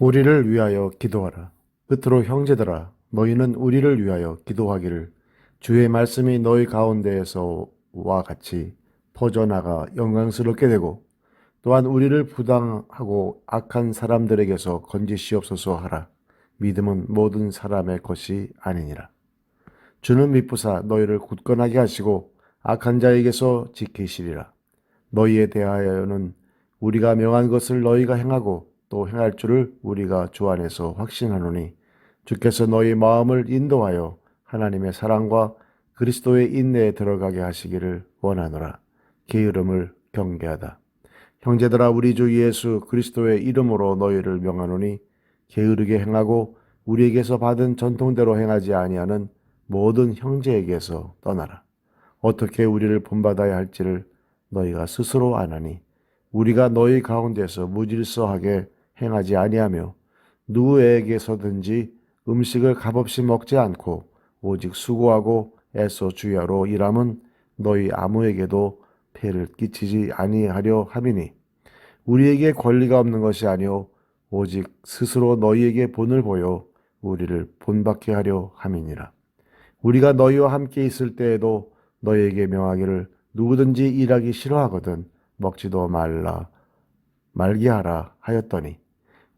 우리를 위하여 기도하라. 끝으로 형제들아, 너희는 우리를 위하여 기도하기를 주의 말씀이 너희 가운데에서와 같이 퍼져나가 영광스럽게 되고 또한 우리를 부당하고 악한 사람들에게서 건지시옵소서 하라. 믿음은 모든 사람의 것이 아니니라. 주는 미쁘사 너희를 굳건하게 하시고 악한 자에게서 지키시리라. 너희에 대하여는 우리가 명한 것을 너희가 행하고 또 행할 줄을 우리가 주 안에서 확신하노니 주께서 너희 마음을 인도하여 하나님의 사랑과 그리스도의 인내에 들어가게 하시기를 원하노라. 게으름을 경계하다. 형제들아 우리 주 예수 그리스도의 이름으로 너희를 명하노니 게으르게 행하고 우리에게서 받은 전통대로 행하지 아니하는 모든 형제에게서 떠나라. 어떻게 우리를 본받아야 할지를 너희가 스스로 아나니 우리가 너희 가운데서 무질서하게 행하지 아니하며 누구에게서든지 음식을 값없이 먹지 않고 오직 수고하고 애써 주야로 일함은 너희 아무에게도 폐를 끼치지 아니하려 함이니 우리에게 권리가 없는 것이 아니요 오직 스스로 너희에게 본을 보여 우리를 본받게 하려 함이니라. 우리가 너희와 함께 있을 때에도 너희에게 명하기를 누구든지 일하기 싫어하거든 먹지도 말라 말게 하라 하였더니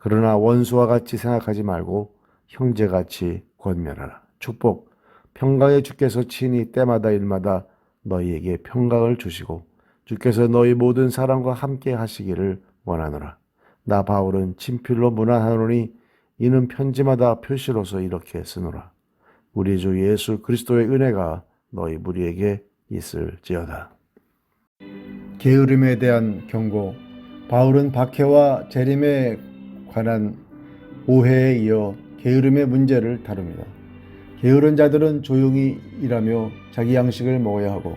그러나 원수와 같이 생각하지 말고 형제같이 권면하라. 축복 평강의 주께서 친히 때마다 일마다 너희에게 평강을 주시고 주께서 너희 모든 사람과 함께 하시기를 원하노라. 나 바울은 친필로 문안하노니 이는 편지마다 표시로서 이렇게 쓰노라. 우리 주 예수 그리스도의 은혜가 너희 무리에게 있을지어다. 게으름에 대한 경고. 바울은 박해와 재림에 관한 오해에 이어 게으름의 문제를 다룹니다. 게으른 자들은 조용히 일하며 자기 양식을 먹어야 하고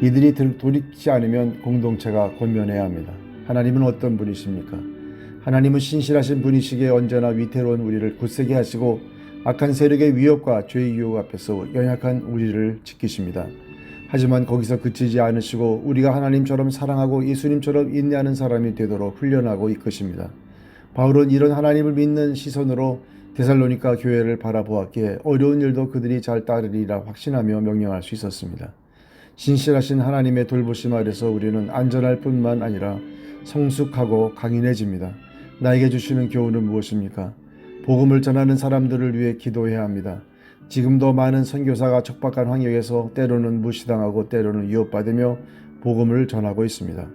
이들이 돌이키지 않으면 공동체가 권면해야 합니다. 하나님은 어떤 분이십니까? 하나님은 신실하신 분이시기에 언제나 위태로운 우리를 굳세게 하시고 악한 세력의 위협과 죄의 유혹 앞에서 연약한 우리를 지키십니다. 하지만 거기서 그치지 않으시고 우리가 하나님처럼 사랑하고 예수님처럼 인내하는 사람이 되도록 훈련하고 이끄십니다. 바울은 이런 하나님을 믿는 시선으로 데살로니가 교회를 바라보았기에 어려운 일도 그들이 잘 따르리라 확신하며 명령할 수 있었습니다. 신실하신 하나님의 돌보심 아래서 우리는 안전할 뿐만 아니라 성숙하고 강인해집니다. 나에게 주시는 교훈은 무엇입니까? 복음을 전하는 사람들을 위해 기도해야 합니다. 지금도 많은 선교사가 척박한 환경에서 때로는 무시당하고 때로는 위협받으며 복음을 전하고 있습니다.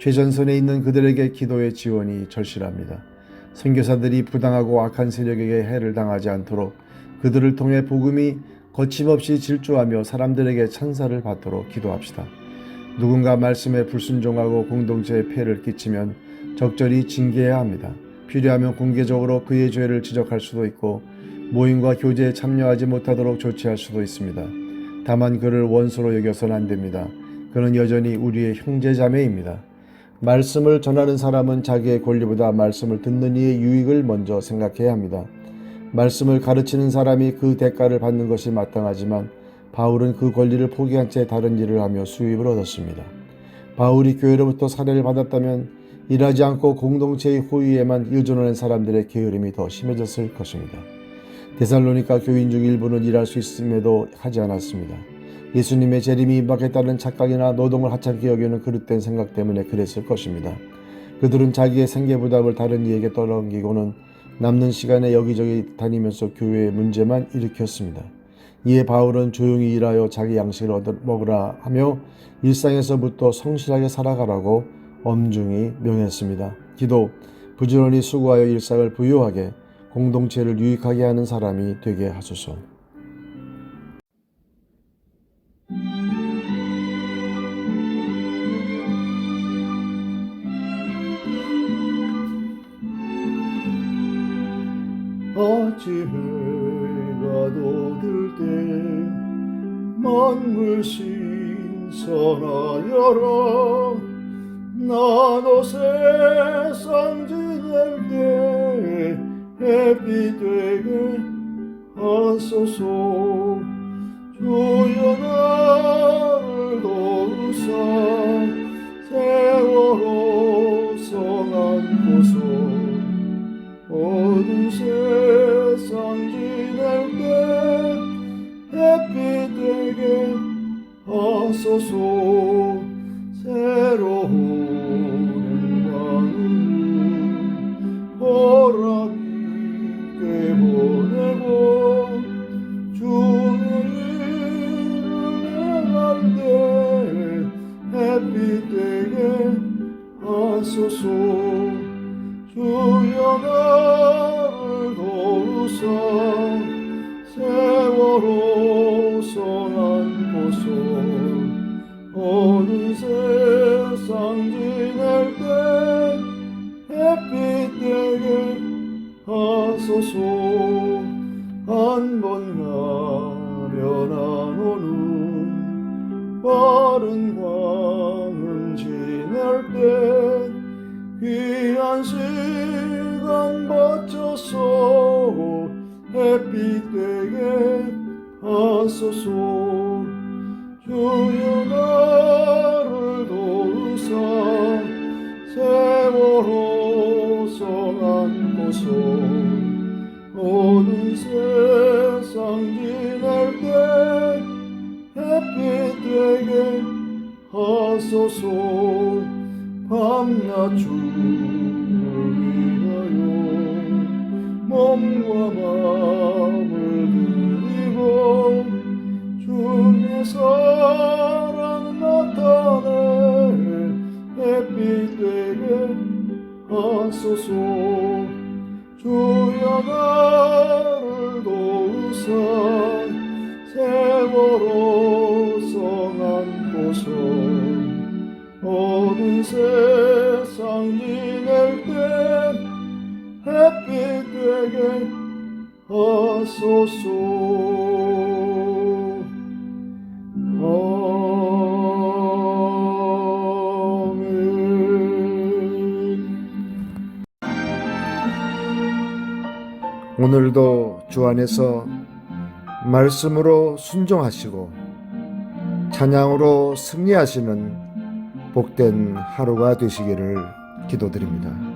최전선에 있는 그들에게 기도의 지원이 절실합니다. 선교사들이 부당하고 악한 세력에게 해를 당하지 않도록 그들을 통해 복음이 거침없이 질주하며 사람들에게 찬사를 받도록 기도합시다. 누군가 말씀에 불순종하고 공동체에 폐를 끼치면 적절히 징계해야 합니다. 필요하면 공개적으로 그의 죄를 지적할 수도 있고 모임과 교제에 참여하지 못하도록 조치할 수도 있습니다. 다만 그를 원수로 여겨서는 안 됩니다. 그는 여전히 우리의 형제자매입니다. 말씀을 전하는 사람은 자기의 권리보다 말씀을 듣는 이의 유익을 먼저 생각해야 합니다. 말씀을 가르치는 사람이 그 대가를 받는 것이 마땅하지만 바울은 그 권리를 포기한 채 다른 일을 하며 수입을 얻었습니다. 바울이 교회로부터 사례를 받았다면 일하지 않고 공동체의 호의에만 의존하는 사람들의 게으름이 더 심해졌을 것입니다. 데살로니가 교인 중 일부는 일할 수 있음에도 하지 않았습니다. 예수님의 재림이 임박했다는 착각이나 노동을 하찮게 여기는 그릇된 생각 때문에 그랬을 것입니다. 그들은 자기의 생계 부담을 다른 이에게 떠넘기고는 남는 시간에 여기저기 다니면서 교회의 문제만 일으켰습니다. 이에 바울은 조용히 일하여 자기 양식을 얻어 먹으라 하며 일상에서부터 성실하게 살아가라고 엄중히 명했습니다. 기도 부지런히 수고하여 일상을 부유하게 공동체를 유익하게 하는 사람이 되게 하소서. 같이 해가 돋을 때 만물 신선하여라. 나도 세상 지낼 때 햇빛 되게 하소서. 하소서 새로운 보람 있게 보내고 주의 때 햇빛 되게 하소서. 주여 나를 도우사. 세 빠른 광음 지낼 때 귀한 시간 바쳐서 햇빛 되게 하소서. 주여 나 하소서 밤낮 주를 위하여 몸과 마음을 드리고 주의 사랑 나타내 햇빛 되게 하소서 어느 세상 지낼 때 햇빛 되게 하소서. 오늘도 주 안에서 말씀으로 순종하시고 찬양으로 승리하시는 복된 하루가 되시기를 기도드립니다.